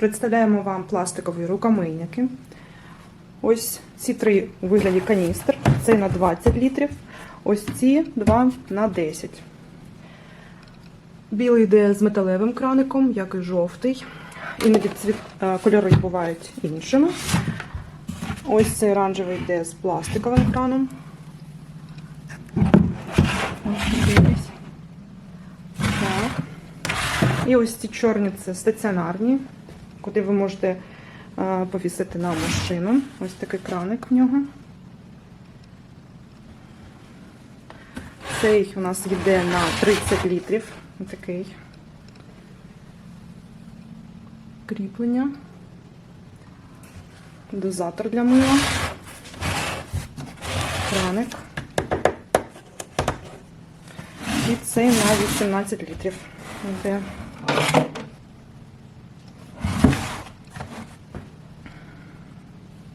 Представляємо вам пластикові рукомийники. Ось ці три у вигляді каністр. Цей на 20 літрів. Ось ці два на 10. Білий йде з металевим краником, як і жовтий. Іноді цвіт, кольори бувають іншими. Ось цей оранжевий йде з пластиковим краном. Ось. Так. І ось ці чорні це стаціонарні, куди ви можете е, повісити на машину. Ось такий краник в нього. Цей у нас йде на 30 літрів. Ось такий. Кріплення. Дозатор для мила. Краник. І цей на 18 літрів. Йде.